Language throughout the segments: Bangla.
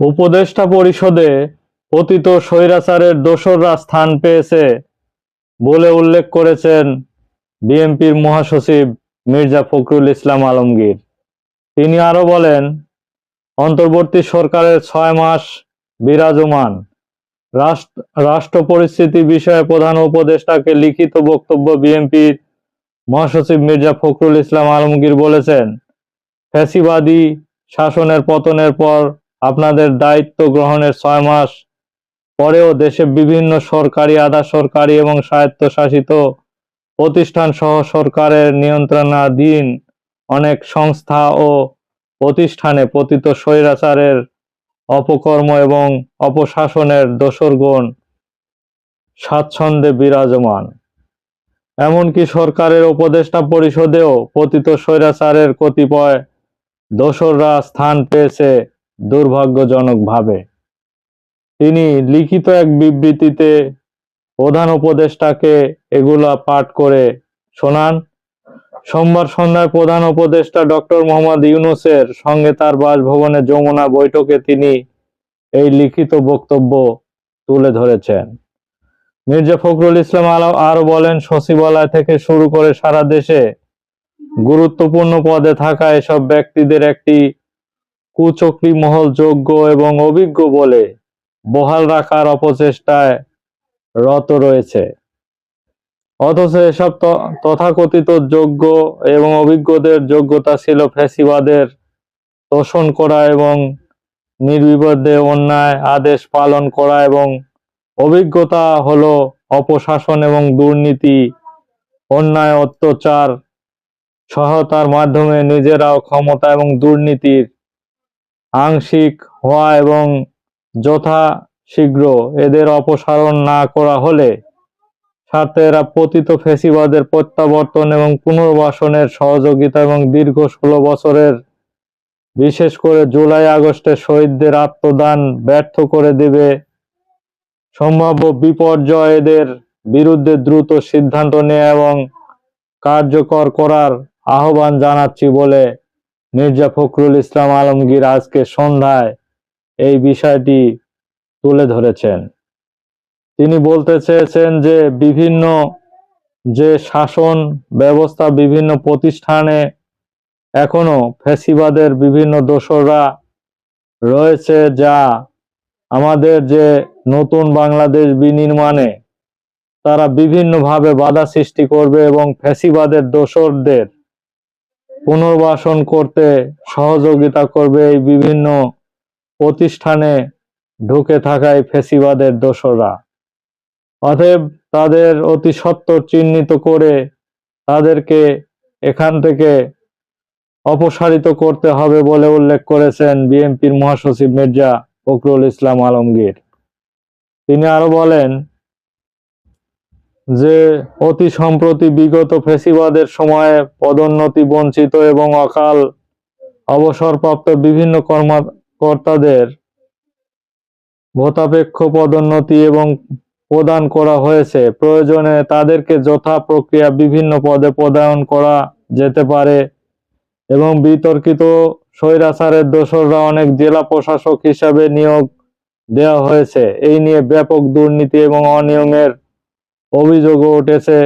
উপদেষ্টা পরিষদে পতিত স্বৈরাচারের দোসররা স্থান পেয়েছে বলে উল্লেখ করেছেন বিএনপির মহাসচিব মির্জা ফখরুল ইসলাম আলমগীর। তিনি আরও বলেন, অন্তর্বর্তী সরকারের ছয় মাস বিরাজমান। রাষ্ট্র রাষ্ট্র পরিস্থিতি বিষয়ে প্রধান উপদেষ্টাকে লিখিত বক্তব্য বিএনপির মহাসচিব মির্জা ফখরুল ইসলাম আলমগীর বলেছেন, ফ্যাসিবাদী শাসনের পতনের পর আপনাদের দায়িত্ব গ্রহণের ছয় মাস পরেও দেশে বিভিন্ন সরকারি, আধা সরকারি এবং স্বায়ত্তশাসিত প্রতিষ্ঠান সহ সরকারের নিয়ন্ত্রণাধীন অনেক সংস্থা ও প্রতিষ্ঠানে পতিত স্বৈরাচারের অপকর্ম এবং অপশাসনের দোসরগণ স্বাচ্ছন্দ্যে বিরাজমান। এমনকি সরকারের উপদেষ্টা পরিষদেও পতিত স্বৈরাচারের কতিপয় দোসররা স্থান পেয়েছে। দুর্ভাগ্যজনকভাবে। তিনি লিখিত এক বিবৃতিতে প্রধান উপদেষ্টাকে এগুলা পাঠ করে শোনান, সোমবার সন্ধ্যায় প্রধান উপদেষ্টা ডক্টর মোহাম্মদ ইউনুসের সঙ্গে তার বাসভবনে যমুনা বৈঠকে তিনি এই লিখিত বক্তব্য তুলে ধরেছেন। মির্জা ফখরুল ইসলাম আলো আরও বলেন, সচিবালয় থেকে শুরু করে সারা দেশে গুরুত্বপূর্ণ পদে থাকা এসব ব্যক্তিদের একটি কুচক্রী মহল যোগ্য এবং অভিজ্ঞ বলে বহাল রাখার অপচেষ্টায় রত রয়েছে। অথচ এসব তথাকথিত যোগ্য এবং অভিজ্ঞদের যোগ্যতা ছিল ফ্যাসিবাদের তোষণ করা এবং নির্বিবাদে অন্যায় আদেশ পালন করা এবং অভিজ্ঞতা হলো অপশাসন এবং দুর্নীতি, অন্যায়, অত্যাচার, সহায়তার মাধ্যমে নিজেরাও ক্ষমতা এবং দুর্নীতির আংশিক হওয়া এবং যথা শীঘ্র এদের অপসারণ না করা হলে স্বার্থে এরা পতিত ফেসিবাদের প্রত্যাবর্তন এবং পুনর্বাসনের সহযোগিতা এবং দীর্ঘ ষোলো বছরের, বিশেষ করে জুলাই আগস্টে শহীদদের আত্মদান ব্যর্থ করে দেবে। সম্ভাব্য বিপর্যয়দের বিরুদ্ধে দ্রুত সিদ্ধান্ত নেওয়া এবং কার্যকর করার আহ্বান জানাচ্ছি বলে মির্জা ফখরুল ইসলাম আলমগীর আজকে সন্ধ্যায় এই বিষয়টি তুলে ধরেছেন। তিনি বলতে চেয়েছেন যে বিভিন্ন যে শাসন ব্যবস্থা বিভিন্ন প্রতিষ্ঠানে এখনও ফ্যাসিবাদের বিভিন্ন দোসররা রয়েছে যা আমাদের যে নতুন বাংলাদেশ বিনির্মাণে তারা বিভিন্নভাবে বাধা সৃষ্টি করবে এবং ফ্যাসিবাদের দোসরদের পুনর্বাসন করতে সহযোগিতা করবে এই বিভিন্ন প্রতিষ্ঠানে ঢুকে থাকা এই ফ্যাসিবাদের দোসররা। অতএব তাদের অতি সত্বর চিহ্নিত করে তাদেরকে এখান থেকে অপসারিত করতে হবে বলে উল্লেখ করেছেন বিএনপির মহাসচিব মির্জা ফখরুল ইসলাম আলমগীর। তিনি আরও বলেন যে অতি সম্প্রতি বিগত ফেসিবাদের সময়ে পদোন্নতি বঞ্চিত এবং অকাল অবসরপ্রাপ্ত বিভিন্ন কর্মকর্তাদের ভোতাপেক্ষ পদোন্নতি এবং প্রদান করা হয়েছে। প্রয়োজনে তাদেরকে যথা প্রক্রিয়া বিভিন্ন পদে প্রদান করা যেতে পারে এবং বিতর্কিত স্বৈরাচারের দোসররা অনেক জেলা প্রশাসক হিসাবে নিয়োগ দেওয়া হয়েছে। এই নিয়ে ব্যাপক দুর্নীতি এবং অনিয়মের অভিযোগও উঠেছে,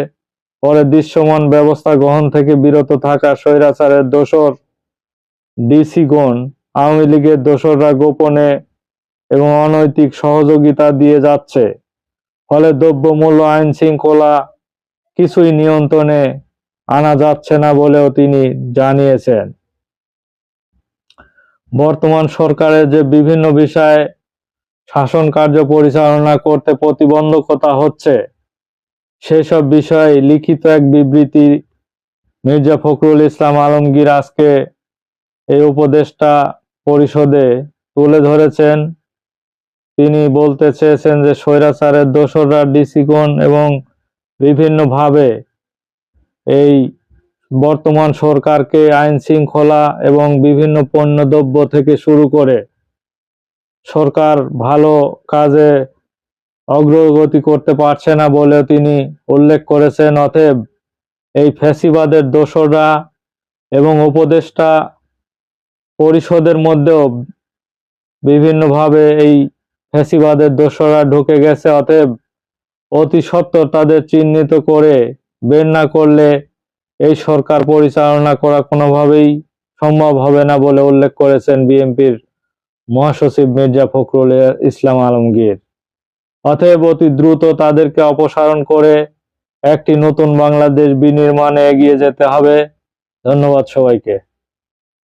পরে দৃশ্যমান ব্যবস্থা গ্রহণ থেকে বিরত থাকা স্বৈরাচারের দোসর ডিসিগণ আওয়ামী লীগের দোসররা গোপনে এবং অনৈতিক সহযোগিতা দিয়ে যাচ্ছে। ফলে দ্রব্যমূল্য আইন শৃঙ্খলা কিছুই নিয়ন্ত্রণে আনা যাচ্ছে না বলেও তিনি জানিয়েছেন। বর্তমান সরকারের যে বিভিন্ন বিষয়ে শাসন কার্য পরিচালনা করতে প্রতিবন্ধকতা হচ্ছে সেসব বিষয়ে লিখিত এক বিবৃতি মির্জা ফখরুল ইসলাম আলমগীর আজকে এই উপদেষ্টা পরিষদে তুলে ধরেছেন। তিনি বলতে চেয়েছেন যে স্বৈরাচারের দোসররা ডিসিগণ এবং বিভিন্নভাবে এই বর্তমান সরকারকে আইন শৃঙ্খলা এবং বিভিন্ন পণ্যদ্রব্য থেকে শুরু করে সরকার ভালো কাজে অগ্রগতি করতে পারছে না বলে তিনি উল্লেখ করেছেন। অতএব এই ফ্যাসিবাদের দোসররা এবং উপদেষ্টা পরিষদের মধ্যেও বিভিন্নভাবে এই ফ্যাসিবাদের দোসরা ঢুকে গেছে। অতএব অতি সত্বর তাদের চিহ্নিত করে বের না করলে এই সরকার পরিচালনা করা কোনোভাবেই সম্ভব হবে না বলে উল্লেখ করেছেন বিএনপির মহাসচিব মির্জা ফখরুল ইসলাম আলমগীর। অতএব অতি দ্রুত তাদেরকে অপসারণ করে একটি নতুন বাংলাদেশ বিনির্মাণে এগিয়ে যেতে হবে। ধন্যবাদ সবাইকে।